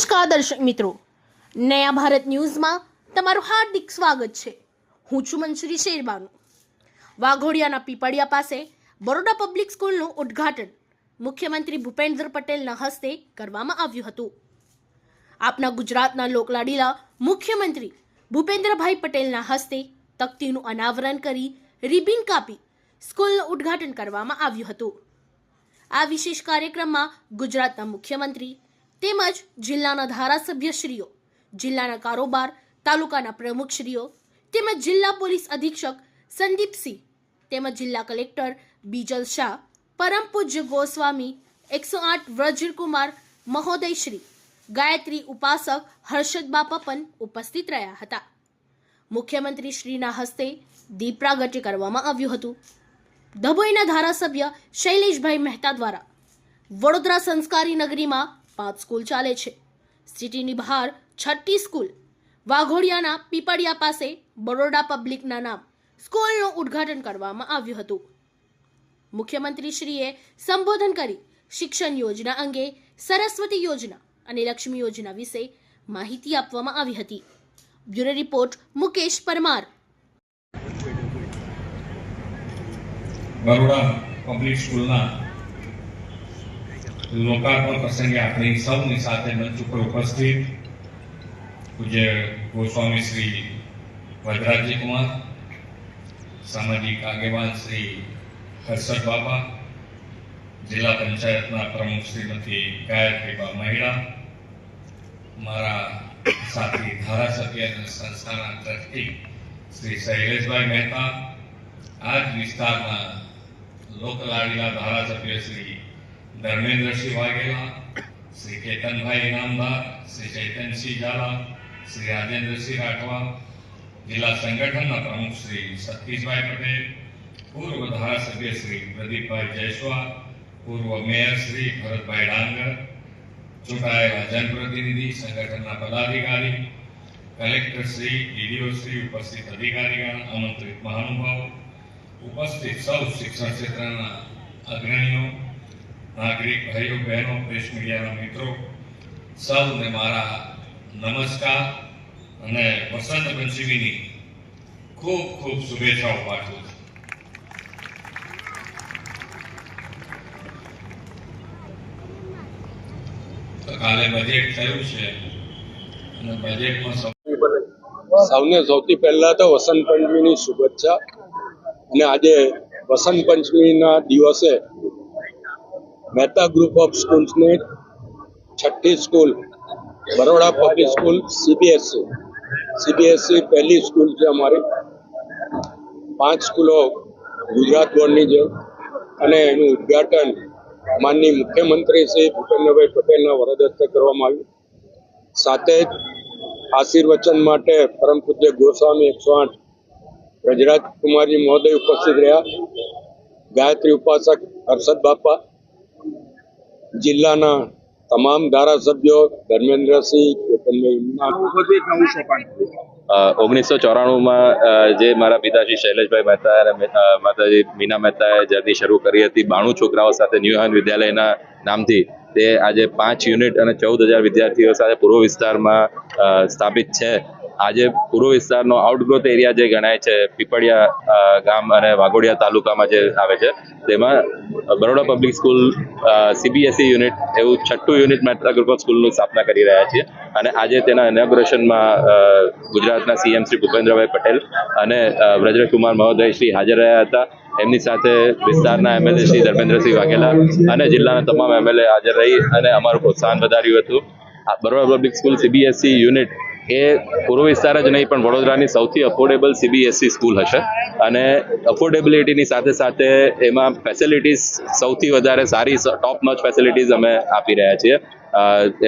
નમસ્કાર દર્શક મિત્રો? નયા ભારત ન્યૂઝમાં તમારું હાર્દિક સ્વાગત છે. હું છું મંશ્રી શેરબાનુ. વાઘોડિયાના પીપળિયા પાસે બરોડા પબ્લિક સ્કૂલનું ઉદ્ઘાટન મુખ્યમંત્રી ભૂપેન્દ્ર પટેલના હસ્તે કરવામાં આવ્યું હતું. આપના ગુજરાતના લોકલાડીલા મુખ્યમંત્રી ભૂપેન્દ્રભાઈ પટેલના હસ્તે તકતીનું અનાવરણ કરી રિબિન કાપી સ્કૂલનું ઉદ્ઘાટન કરવામાં આવ્યું હતું. આ વિશેષ કાર્યક્રમમાં ગુજરાતના મુખ્યમંત્રી તેમજ જિલ્લાના ધારાસભ્યશ્રીઓ, જિલ્લાના કારોબાર, તાલુકાના પ્રમુખશ્રીઓ, તેમજ જિલ્લા પોલીસ અધિક્ષક સંદીપસિંહ, તેમજ જિલ્લા કલેક્ટર બીજલ શાહ, પરમ પૂજ્ય ગોસ્વામી, એકસો આઠ વ્રજકુમાર મહોદયશ્રી, ગાયત્રી ઉપાસક હર્ષદ પપન ઉપસ્થિત રહ્યા હતા. મુખ્યમંત્રી શ્રીના હસ્તે દીપ પ્રાગટ્ય કરવામાં આવ્યું હતું. ધબોઈના ધારાસભ્ય શૈલેષભાઈ મહેતા દ્વારા વડોદરા સંસ્કારી નગરીમાં પાંચ સ્કૂલ ચાલે છે. સિટીની બહાર છઠ્ઠી સ્કૂલ. વાઘોડિયાના પીપળિયા પાસે બરોડા પબ્લિકના નામ સ્કૂલનું ઉદ્ઘાટન કરવામાં આવ્યું હતું. મુખ્યમંત્રીશ્રીએ સંબોધન કરી શિક્ષણ યોજના અંગે સરસ્વતી યોજના અને લક્ષ્મી યોજના વિશે માહિતી આપવામાં આવી હતી. Bureau report Mukesh Parmar. Baroda public સ્કૂલના લોકાર્પણ પ્રસંગે આપણી સૌની સાથે મંચ ઉપર ઉપસ્થિત પૂજ્ય ગોસ્વામી શ્રી વદરાજી કુમાર, સામાજિક આગેવાન શ્રી હર્ષદ બાબા જિલ્લા પંચાયતના પ્રમુખ શ્રીમતી ગાયત્રીબા મહિડા, મારા સાથી ધારાસભ્ય અને સંસ્થાના ટ્રસ્ટી શ્રી શૈલેષભાઈ મહેતા આ જ વિસ્તારના લોકલાડીલા ધારાસભ્ય શ્રી ધર્મેન્દ્રસિંહ વાઘેલા શ્રી કેતનભાઈ ઇનામદાર શ્રી ચૈતનસિંહ ઝાલા શ્રી રાજેન્દ્રસિંહ રાઠવા જિલ્લા સંગઠનના પ્રમુખ શ્રી સતીશભાઈ પટેલ પૂર્વ ધારાસભ્ય શ્રી પ્રદીપભાઈ જયસ્વા પૂર્વ મેયર શ્રી ભરતભાઈ ડાંગર ચૂંટાયેલા જનપ્રતિનિધિ સંગઠનના પદાધિકારી કલેક્ટર શ્રી ડીડીઓ શ્રી ઉપસ્થિત અધિકારીગણ આમંત્રિત મહાનુભાવો ઉપસ્થિત સૌ શિક્ષણ ક્ષેત્રના અગ્રણીઓ નાગરિક ભાઈઓ, બહેનો પ્રેસ મીડિયાના મિત્રો, સૌને મારા નમસ્કાર અને વસંત પંચમીની ખૂબ ખૂબ શુભેચ્છાઓ પાઠવું છું. બજેટ થયું છે અને બજેટમાં સૌને સૌથી પહેલા તો વસંત પંચમીની શુભેચ્છા. અને આજે વસંત પંચમીના દિવસે મહેતા ગ્રુપ ઓફ સ્કૂલ્સની છઠ્ઠી school Baroda public school CBSC CBSC પહેલી સ્કૂલ છે અમારી. પાંચ સ્કૂલો ગુજરાત બોર્ડની છે. અને એનું ઉદ્ઘાટન માનની મુખ્યમંત્રી શ્રી ભૂપેન્દ્રભાઈ પટેલના વરદ હસ્તે કરવામાં આવ્યું. સાથે જ આશીર્વચન માટે પરમ પૂજ્ય ગોસ્વામી એકસો આઠ, રજરાજ કુમારજી મહોદય ઉપસ્થિત રહ્યા. ગાયત્રી ઉપાસક હર્ષદ બાપા જિલ્લાના તમામ ધારાસભ્યો ધર્મેન્દ્રસિંહ ઓગણીસો ચોરાણુંમાં જે મારા પિતાજી શૈલેષભાઈ મહેતા અને માતાજી મીના મહેતાએ જર્ની શરૂ કરી હતી બાણું છોકરાઓ સાથે ન્યુહાન વિદ્યાલયના નામથી તે આજે પાંચ યુનિટ અને ચૌદ હજાર વિદ્યાર્થીઓ સાથે પૂર્વ વિસ્તારમાં સ્થાપિત છે. આજે પૂર્વ વિસ્તારનો આઉટગ્રોથ એરિયા જે ગણાય છે, પીપળિયા ગામ અને વાઘોડિયા તાલુકામાં જે આવે છે, તેમાં Baroda public school CBSE unit એવું છઠ્ઠું યુનિટ મેટ્રા ગ્રુપ ઓફ સ્કૂલનું સ્થાપના કરી રહ્યા છીએ. અને આજે તેના ઇનોગ્રેશનમાં ગુજરાતના સીએમ શ્રી ભૂપેન્દ્રભાઈ પટેલ અને વ્રજકુમાર મહોદય શ્રી હાજર રહ્યા હતા. એમની સાથે વિસ્તારના એમએલએ શ્રી ધર્મેન્દ્રસિંહ વાઘેલા અને જિલ્લાના તમામ એમએલએ હાજર રહી અને અમારું પ્રોત્સાહન વધાર્યું હતું. Baroda public school CBSE unit એ પૂર્વ વિસ્તાર જ નહીં, પણ વડોદરાની સૌથી અફોર્ડેબલ સીબીએસસી સ્કૂલ હશે. અને અફોર્ડેબિલિટીની સાથે સાથે એમાં ફેસિલિટીઝ સૌથી વધારે સારી ટોપ નોચ ફેસિલિટીઝ અમે આપી રહ્યા છીએ.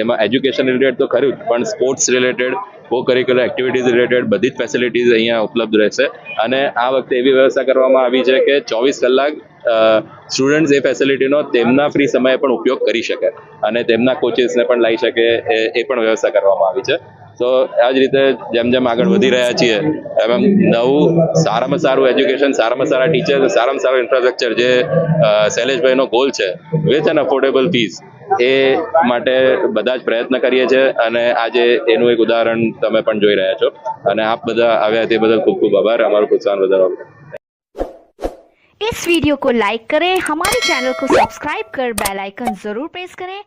એમાં એજ્યુકેશન રિલેટેડ તો ખરું પણ sports related co curricular activities related બધી જ ફેસિલિટીઝ અહીંયા ઉપલબ્ધ રહેશે. અને આ વખતે એવી વ્યવસ્થા કરવામાં આવી છે કે ચોવીસ કલાક સ્ટુડન્ટ્સ એ ફેસિલિટીનો તેમના ફ્રી સમયે પણ ઉપયોગ કરી શકે. અને તેમના કોચિસને પણ લઈ શકે એ પણ વ્યવસ્થા કરવામાં આવી છે. તો આ જ રીતે જેમ જેમ આગળ વધી રહ્યા છીએ એમ એમ નવું સારામાં સારું એજ્યુકેશન સારામાં સારા ટીચર સારામાં સારું ઇન્ફ્રાસ્ટ્રક્ચર જે અ, શૈલેષભાઈનો ગોલ છે વિથ એન અફોર્ડેબલ ફીસ એ માટે બધા જ પ્રયત્ન કરીએ છીએ અને આજે એનું એક ઉદાહરણ તમે પણ જોઈ રહ્યા છો અને આપ બધા આવ્યા તે બદલ ખૂબ ખૂબ આભાર અમારું પ્રોત્સાહન વધારવા इस वीडियो को लाइक करें हमारे चैनल को सब्सक्राइब कर बेल आइकन जरूर प्रेस करें